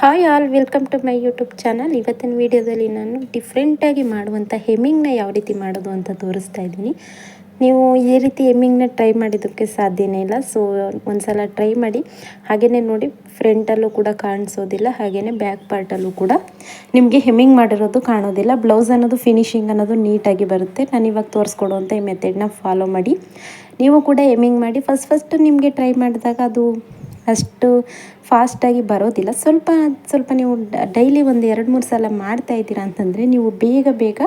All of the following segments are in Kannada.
Hi all welcome to my YouTube channel ಇವತ್ತಿನ ವೀಡಿಯೋದಲ್ಲಿ ನಾನು ಡಿಫ್ರೆಂಟಾಗಿ ಮಾಡುವಂಥ ಹೆಮ್ಮಿಂಗ್ನ ಯಾವ ರೀತಿ ಮಾಡೋದು ಅಂತ ತೋರಿಸ್ತಾ ಇದ್ದೀನಿ. ನೀವು ಈ ರೀತಿ ಹೆಮ್ಮಿಂಗ್ನ ಟ್ರೈ ಮಾಡಿದ್ದಕ್ಕೆ ಸಾಧ್ಯನೇ ಇಲ್ಲ. ಸೊ ಒಂದ್ಸಲ ಟ್ರೈ ಮಾಡಿ. ಹಾಗೆಯೇ ನೋಡಿ ಫ್ರಂಟಲ್ಲೂ ಕೂಡ ಕಾಣಿಸೋದಿಲ್ಲ ಹಾಗೆಯೇ ಬ್ಯಾಕ್ ಪಾರ್ಟಲ್ಲೂ ಕೂಡ ನಿಮಗೆ ಹೆಮ್ಮಿಂಗ್ ಮಾಡಿರೋದು ಕಾಣೋದಿಲ್ಲ. ಬ್ಲೌಸ್ ಅನ್ನೋದು ಫಿನಿಶಿಂಗ್ ಅನ್ನೋದು ನೀಟಾಗಿ ಬರುತ್ತೆ. ನಾನು ಇವಾಗ ತೋರಿಸ್ಕೊಡುವಂಥ ಈ ಮೆಥಡ್ನ ಫಾಲೋ ಮಾಡಿ. ನೀವು ಕೂಡ ಹೆಮ್ಮಿಂಗ್ ಮಾಡಿ. ಫಸ್ಟ್ ಫಸ್ಟ್ ನಿಮಗೆ ಟ್ರೈ ಮಾಡಿದಾಗ ಅದು ಅಷ್ಟು ಫಾಸ್ಟಾಗಿ ಬರೋದಿಲ್ಲ. ಸ್ವಲ್ಪ ಸ್ವಲ್ಪ ನೀವು ಡೈಲಿ ಒಂದು ಎರಡು, ಮೂರು ಸಲ ಮಾಡ್ತಾ ಇದ್ದೀರಾ ಅಂತಂದರೆ ನೀವು ಬೇಗ ಬೇಗ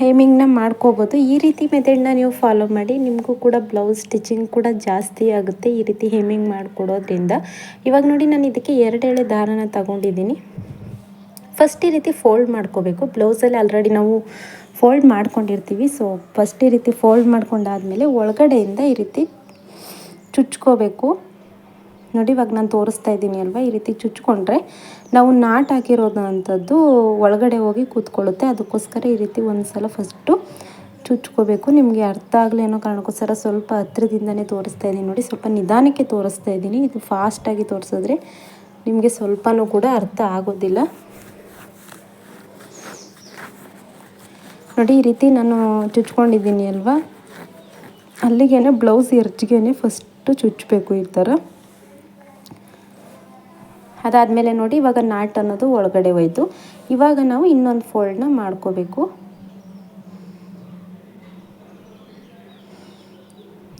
ಹೇಮಿಂಗ್ನ ಮಾಡ್ಕೋಬೋದು. ಈ ರೀತಿ ಮೆಥಡ್ನ ನೀವು ಫಾಲೋ ಮಾಡಿ ನಿಮಗೂ ಕೂಡ ಬ್ಲೌಸ್ ಸ್ಟಿಚಿಂಗ್ ಕೂಡ ಜಾಸ್ತಿ ಆಗುತ್ತೆ ಈ ರೀತಿ ಹೇಮಿಂಗ್ ಮಾಡಿಕೊಡೋದ್ರಿಂದ. ಇವಾಗ ನೋಡಿ ನಾನು ಇದಕ್ಕೆ ಎರಡೆಳೆ ದಾರನ ತಗೊಂಡಿದ್ದೀನಿ. ಫಸ್ಟ್ ಈ ರೀತಿ ಫೋಲ್ಡ್ ಮಾಡ್ಕೋಬೇಕು. ಬ್ಲೌಸಲ್ಲಿ ಆಲ್ರೆಡಿ ನಾವು ಫೋಲ್ಡ್ ಮಾಡ್ಕೊಂಡಿರ್ತೀವಿ. ಸೊ ಫಸ್ಟ್ ಈ ರೀತಿ ಫೋಲ್ಡ್ ಮಾಡ್ಕೊಂಡಾದಮೇಲೆ ಒಳಗಡೆಯಿಂದ ಈ ರೀತಿ ಚುಚ್ಕೋಬೇಕು. ನೋಡಿ ಇವಾಗ ನಾನು ತೋರಿಸ್ತಾ ಇದ್ದೀನಿ ಅಲ್ವಾ? ಈ ರೀತಿ ಚುಚ್ಕೊಂಡ್ರೆ ನಾವು ನಾಟ್ ಹಾಕಿರೋದಂಥದ್ದು ಒಳಗಡೆ ಹೋಗಿ ಕೂತ್ಕೊಳ್ಳುತ್ತೆ. ಅದಕ್ಕೋಸ್ಕರ ಈ ರೀತಿ ಒಂದು ಸಲ ಫಸ್ಟು ಚುಚ್ಕೋಬೇಕು. ನಿಮಗೆ ಅರ್ಥ ಆಗಲಿ ಅನ್ನೋ ಕಾರಣಕ್ಕೋಸ್ಕರ ಸ್ವಲ್ಪ ಹತ್ತಿರದಿಂದನೇ ತೋರಿಸ್ತಾ ಇದ್ದೀನಿ ನೋಡಿ. ಸ್ವಲ್ಪ ನಿಧಾನಕ್ಕೆ ತೋರಿಸ್ತಾ ಇದ್ದೀನಿ. ಇದು ಫಾಸ್ಟಾಗಿ ತೋರಿಸಿದ್ರೆ ನಿಮಗೆ ಸ್ವಲ್ಪನೂ ಕೂಡ ಅರ್ಥ ಆಗೋದಿಲ್ಲ. ನೋಡಿ ಈ ರೀತಿ ನಾನು ಚುಚ್ಕೊಂಡಿದ್ದೀನಿ ಅಲ್ವಾ? ಅಲ್ಲಿಗೇನೆ ಬ್ಲೌಸ್ ಎರ್ಜಿಗೆ ಫಸ್ಟು ಚುಚ್ಚಬೇಕು ಈ ಥರ. ಅದಾದಮೇಲೆ ನೋಡಿ ಇವಾಗ ನಾಟ್ ಅನ್ನೋದು ಒಳಗಡೆ ಹೋಯ್ತು. ಇವಾಗ ನಾವು ಇನ್ನೊಂದು ಫೋಲ್ಡ್ನ ಮಾಡ್ಕೋಬೇಕು.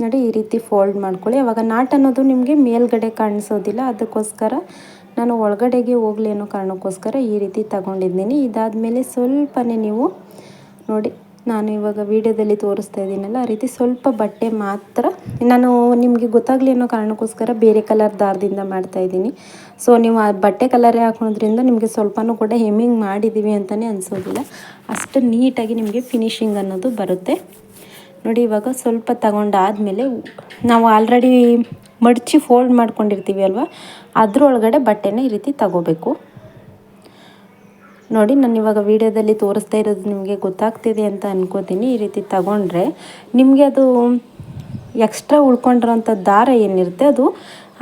ನೋಡಿ ಈ ರೀತಿ ಫೋಲ್ಡ್ ಮಾಡ್ಕೊಳ್ಳಿ. ಅವಾಗ ನಾಟ್ ಅನ್ನೋದು ನಿಮಗೆ ಮೇಲ್ಗಡೆ ಕಾಣಿಸೋದಿಲ್ಲ. ಅದಕ್ಕೋಸ್ಕರ ನಾನು ಒಳಗಡೆಗೆ ಹೋಗಲಿ ಅನ್ನೋ ಕಾರಣಕ್ಕೋಸ್ಕರ ಈ ರೀತಿ ತಗೊಂಡಿದ್ದೀನಿ. ಇದಾದಮೇಲೆ ಸ್ವಲ್ಪನೇ ನೀವು ನೋಡಿ ನಾನು ಇವಾಗ ವಿಡಿಯೋದಲ್ಲಿ ತೋರಿಸ್ತಾ ಇದ್ದೀನಲ್ಲ, ಆ ರೀತಿ ಸ್ವಲ್ಪ ಬಟ್ಟೆ ಮಾತ್ರ, ನಾನು ನಿಮಗೆ ಗೊತ್ತಾಗಲಿ ಅನ್ನೋ ಕಾರಣಕ್ಕೋಸ್ಕರ ಬೇರೆ ಕಲರ್ ದಾರದಿಂದ ಮಾಡ್ತಾ ಇದ್ದೀನಿ. ಸೊ ನೀವು ಆ ಬಟ್ಟೆ ಕಲರೇ ಹಾಕೋದ್ರಿಂದ ನಿಮಗೆ ಸ್ವಲ್ಪನೂ ಕೂಡ ಹೆಮ್ಮಿಂಗ್ ಮಾಡಿದ್ದೀವಿ ಅಂತಲೇ ಅನಿಸೋದಿಲ್ಲ. ಅಷ್ಟು ನೀಟಾಗಿ ನಿಮಗೆ ಫಿನಿಶಿಂಗ್ ಅನ್ನೋದು ಬರುತ್ತೆ. ನೋಡಿ, ಇವಾಗ ಸ್ವಲ್ಪ ತಗೊಂಡಾದಮೇಲೆ ನಾವು ಆಲ್ರೆಡಿ ಮಡಚಿ ಫೋಲ್ಡ್ ಮಾಡ್ಕೊಂಡಿರ್ತೀವಿ ಅಲ್ವಾ? ಅದರೊಳಗಡೆ ಬಟ್ಟೆನ ಈ ರೀತಿ ತಗೋಬೇಕು. ನೋಡಿ, ನಾನು ಇವಾಗ ವೀಡಿಯೋದಲ್ಲಿ ತೋರಿಸ್ತಾ ಇರೋದು ನಿಮಗೆ ಗೊತ್ತಾಗ್ತಿದೆ ಅಂತ ಅನ್ಕೋತೀನಿ. ಈ ರೀತಿ ತಗೊಂಡ್ರೆ ನಿಮಗೆ ಅದು ಎಕ್ಸ್ಟ್ರಾ ಉಳ್ಕೊಂಡಿರೋಂಥ ದಾರ ಏನಿರುತ್ತೆ, ಅದು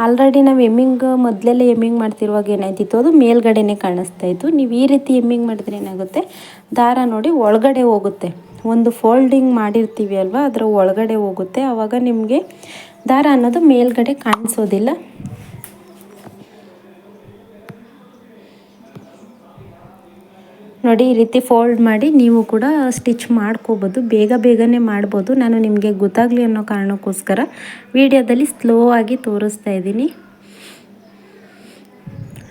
ಆಲ್ರೆಡಿ ನಾವು ಎಮ್ಮಿಂಗ್, ಮೊದಲೆಲ್ಲ ಎಮ್ಮಿಂಗ್ ಮಾಡ್ತಿರುವಾಗ ಏನಾಯ್ತಿತ್ತು, ಅದು ಮೇಲ್ಗಡೆನೇ ಕಾಣಿಸ್ತಾ ಇತ್ತು. ನೀವು ಈ ರೀತಿ ಎಮ್ಮಿಂಗ್ ಮಾಡಿದ್ರೆ ಏನಾಗುತ್ತೆ, ದಾರ ನೋಡಿ ಒಳಗಡೆ ಹೋಗುತ್ತೆ. ಒಂದು ಫೋಲ್ಡಿಂಗ್ ಮಾಡಿರ್ತೀವಿ ಅಲ್ವಾ, ಅದರ ಒಳಗಡೆ ಹೋಗುತ್ತೆ. ಆವಾಗ ನಿಮಗೆ ದಾರ ಅನ್ನೋದು ಮೇಲ್ಗಡೆ ಕಾಣಿಸೋದಿಲ್ಲ. ನೋಡಿ ಈ ರೀತಿ ಫೋಲ್ಡ್ ಮಾಡಿ ನೀವು ಕೂಡ ಸ್ಟಿಚ್ ಮಾಡ್ಕೋಬೋದು. ಬೇಗ ಬೇಗನೆ ಮಾಡ್ಬೋದು. ನಾನು ನಿಮಗೆ ಗೊತ್ತಾಗಲಿ ಅನ್ನೋ ಕಾರಣಕ್ಕೋಸ್ಕರ ವಿಡಿಯೋದಲ್ಲಿ ಸ್ಲೋ ಆಗಿ ತೋರಿಸ್ತಾ ಇದ್ದೀನಿ.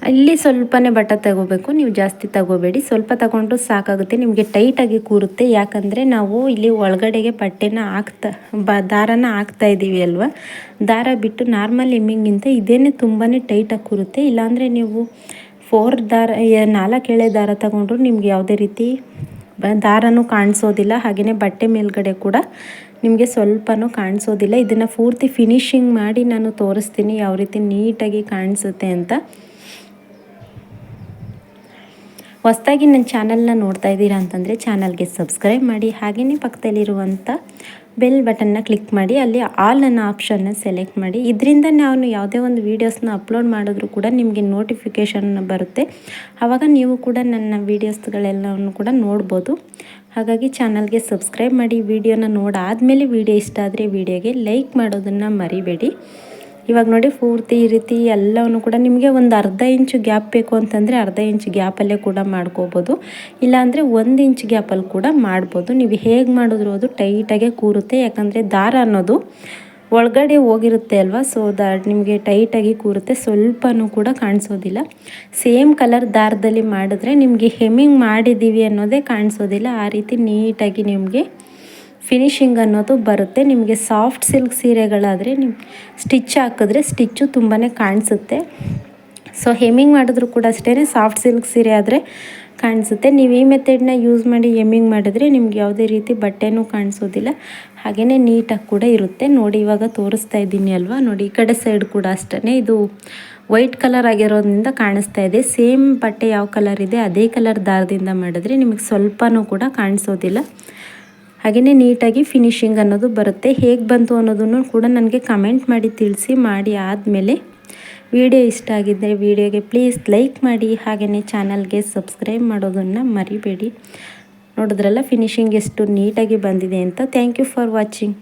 ಅಲ್ಲಿ ಸ್ವಲ್ಪನೇ ಬಟ್ಟ ತಗೋಬೇಕು. ನೀವು ಜಾಸ್ತಿ ತಗೋಬೇಡಿ. ಸ್ವಲ್ಪ ತಗೊಂಡು ಸಾಕಾಗುತ್ತೆ. ನಿಮಗೆ ಟೈಟಾಗಿ ಕೂರುತ್ತೆ. ಯಾಕಂದರೆ ನಾವು ಇಲ್ಲಿ ಒಳಗಡೆಗೆ ಬಟ್ಟೆನ ಹಾಕ್ತಾ, ಬ, ದಾರನ ಹಾಕ್ತಾ ಇದ್ದೀವಿ ಅಲ್ವಾ? ದಾರ ಬಿಟ್ಟು ನಾರ್ಮಲ್ ಎಮ್ಮಿಂಗಿಂತ ಇದೇನೇ ತುಂಬಾ ಟೈಟಾಗಿ ಕೂರುತ್ತೆ. ಇಲ್ಲಾಂದರೆ ನೀವು ಫೋರ್ ದಾರ ನಾಲ್ಕು ಎಳೆ ದಾರ ತಗೊಂಡ್ರು ನಿಮ್ಗೆ ಯಾವುದೇ ರೀತಿ ದಾರನೂ ಕಾಣಿಸೋದಿಲ್ಲ. ಹಾಗೆಯೇ ಬಟ್ಟೆ ಮೇಲ್ಗಡೆ ಕೂಡ ನಿಮಗೆ ಸ್ವಲ್ಪನೂ ಕಾಣಿಸೋದಿಲ್ಲ. ಇದನ್ನು ಪೂರ್ತಿ ಫಿನಿಶಿಂಗ್ ಮಾಡಿ ನಾನು ತೋರಿಸ್ತೀನಿ, ಯಾವ ರೀತಿ ನೀಟಾಗಿ ಕಾಣಿಸುತ್ತೆ ಅಂತ. ಹೊಸ್ದಾಗಿ ನನ್ನ ಚಾನಲ್ನ ನೋಡ್ತಾ ಇದ್ದೀರಾ ಅಂತಂದರೆ ಚಾನಲ್ಗೆ ಸಬ್ಸ್ಕ್ರೈಬ್ ಮಾಡಿ ಹಾಗೆಯೇ ಪಕ್ಕದಲ್ಲಿರುವಂಥ ಬೆಲ್ ಬಟನ್ನ ಕ್ಲಿಕ್ ಮಾಡಿ, ಅಲ್ಲಿ ಆಲ್ ಅನ್ನೋ ಆಪ್ಷನ್ನ ಸೆಲೆಕ್ಟ್ ಮಾಡಿ. ಇದರಿಂದ ನಾನು ಯಾವುದೇ ಒಂದು ವೀಡಿಯೋಸ್ನ ಅಪ್ಲೋಡ್ ಮಾಡಿದ್ರು ಕೂಡ ನಿಮಗೆ ನೋಟಿಫಿಕೇಷನ್ ಬರುತ್ತೆ. ಆವಾಗ ನೀವು ಕೂಡ ನನ್ನ ವೀಡಿಯೋಸ್ಗಳೆಲ್ಲವನ್ನು ಕೂಡ ನೋಡ್ಬೋದು. ಹಾಗಾಗಿ ಚಾನಲ್ಗೆ ಸಬ್ಸ್ಕ್ರೈಬ್ ಮಾಡಿ ವಿಡಿಯೋನ ನೋಡಾದಮೇಲೆ ವಿಡಿಯೋ ಇಷ್ಟ ಆದರೆ ವಿಡಿಯೋಗೆ ಲೈಕ್ ಮಾಡೋದನ್ನು ಮರಿಬೇಡಿ. ಇವಾಗ ನೋಡಿ ಪೂರ್ತಿ ಈ ರೀತಿ ಎಲ್ಲವನ್ನು ಕೂಡ ನಿಮಗೆ ಒಂದು ಅರ್ಧ ಇಂಚು ಗ್ಯಾಪ್ ಬೇಕು ಅಂತಂದರೆ ಅರ್ಧ ಇಂಚು ಗ್ಯಾಪಲ್ಲೇ ಕೂಡ ಮಾಡ್ಕೋಬೋದು. ಇಲ್ಲಾಂದರೆ ಒಂದು ಇಂಚ್ ಗ್ಯಾಪಲ್ಲಿ ಕೂಡ ಮಾಡ್ಬೋದು. ನೀವು ಹೇಗೆ ಮಾಡಿದ್ರು ಅದು ಟೈಟಾಗೆ ಕೂರುತ್ತೆ. ಯಾಕಂದರೆ ದಾರ ಅನ್ನೋದು ಒಳಗಡೆ ಹೋಗಿರುತ್ತೆ ಅಲ್ವಾ? ಸೊ ದಾ ನಿಮಗೆ ಟೈಟಾಗಿ ಕೂರುತ್ತೆ. ಸ್ವಲ್ಪನೂ ಕೂಡ ಕಾಣಿಸೋದಿಲ್ಲ. ಸೇಮ್ ಕಲರ್ ದಾರದಲ್ಲಿ ಮಾಡಿದ್ರೆ ನಿಮಗೆ ಹೆಮ್ಮಿಂಗ್ ಮಾಡಿದ್ದೀವಿ ಅನ್ನೋದೇ ಕಾಣಿಸೋದಿಲ್ಲ. ಆ ರೀತಿ ನೀಟಾಗಿ ನಿಮಗೆ ಫಿನಿಶಿಂಗ್ ಅನ್ನೋದು ಬರುತ್ತೆ. ನಿಮಗೆ ಸಾಫ್ಟ್ ಸಿಲ್ಕ್ ಸೀರೆಗಳಾದರೆ ನಿಮ್ಮ ಸ್ಟಿಚ್ ಹಾಕಿದ್ರೆ ಸ್ಟಿಚ್ಚು ತುಂಬಾ ಕಾಣಿಸುತ್ತೆ. ಸೊ ಹೆಮ್ಮಿಂಗ್ ಮಾಡಿದ್ರು ಕೂಡ ಅಷ್ಟೇ ಸಾಫ್ಟ್ ಸಿಲ್ಕ್ ಸೀರೆ ಆದರೆ ಕಾಣಿಸುತ್ತೆ. ನೀವು ಈ ಮೆಥಡ್ನ ಯೂಸ್ ಮಾಡಿ ಎಮ್ಮಿಂಗ್ ಮಾಡಿದ್ರೆ ನಿಮ್ಗೆ ಯಾವುದೇ ರೀತಿ ಬಟ್ಟೆನೂ ಕಾಣಿಸೋದಿಲ್ಲ. ಹಾಗೆಯೇ ನೀಟಾಗಿ ಕೂಡ ಇರುತ್ತೆ. ನೋಡಿ ಇವಾಗ ತೋರಿಸ್ತಾ ಇದ್ದೀನಿ ಅಲ್ವಾ? ನೋಡಿ ಈ ಕಡೆ ಸೈಡ್ ಕೂಡ ಅಷ್ಟೇ ಇದು ವೈಟ್ ಕಲರ್ ಆಗಿರೋದ್ರಿಂದ ಕಾಣಿಸ್ತಾ ಇದೆ. ಸೇಮ್ ಬಟ್ಟೆ ಯಾವ ಕಲರ್ ಇದೆ, ಅದೇ ಕಲರ್ ದಾರದಿಂದ ಮಾಡಿದ್ರೆ ನಿಮಗೆ ಸ್ವಲ್ಪನೂ ಕೂಡ ಕಾಣಿಸೋದಿಲ್ಲ. ಹಾಗೆಯೇ ನೀಟಾಗಿ ಫಿನಿಶಿಂಗ್ ಅನ್ನೋದು ಬರುತ್ತೆ. ಹೇಗೆ ಬಂತು ಅನ್ನೋದನ್ನು ಕೂಡ ನನಗೆ ಕಮೆಂಟ್ ಮಾಡಿ ತಿಳಿಸಿ, ಮಾಡಿ ಆದಮೇಲೆ ವಿಡಿಯೋ ಇಷ್ಟ ಆಗಿದ್ದರೆ ವಿಡಿಯೋಗೆ ಪ್ಲೀಸ್ ಲೈಕ್ ಮಾಡಿ. ಹಾಗೆಯೇ ಚಾನಲ್ಗೆ ಸಬ್ಸ್ಕ್ರೈಬ್ ಮಾಡೋದನ್ನು ಮರಿಬೇಡಿ. ನೋಡಿದ್ರಲ್ಲ ಫಿನಿಶಿಂಗ್ ಎಷ್ಟು ನೀಟಾಗಿ ಬಂದಿದೆ ಅಂತ. Thank you for watching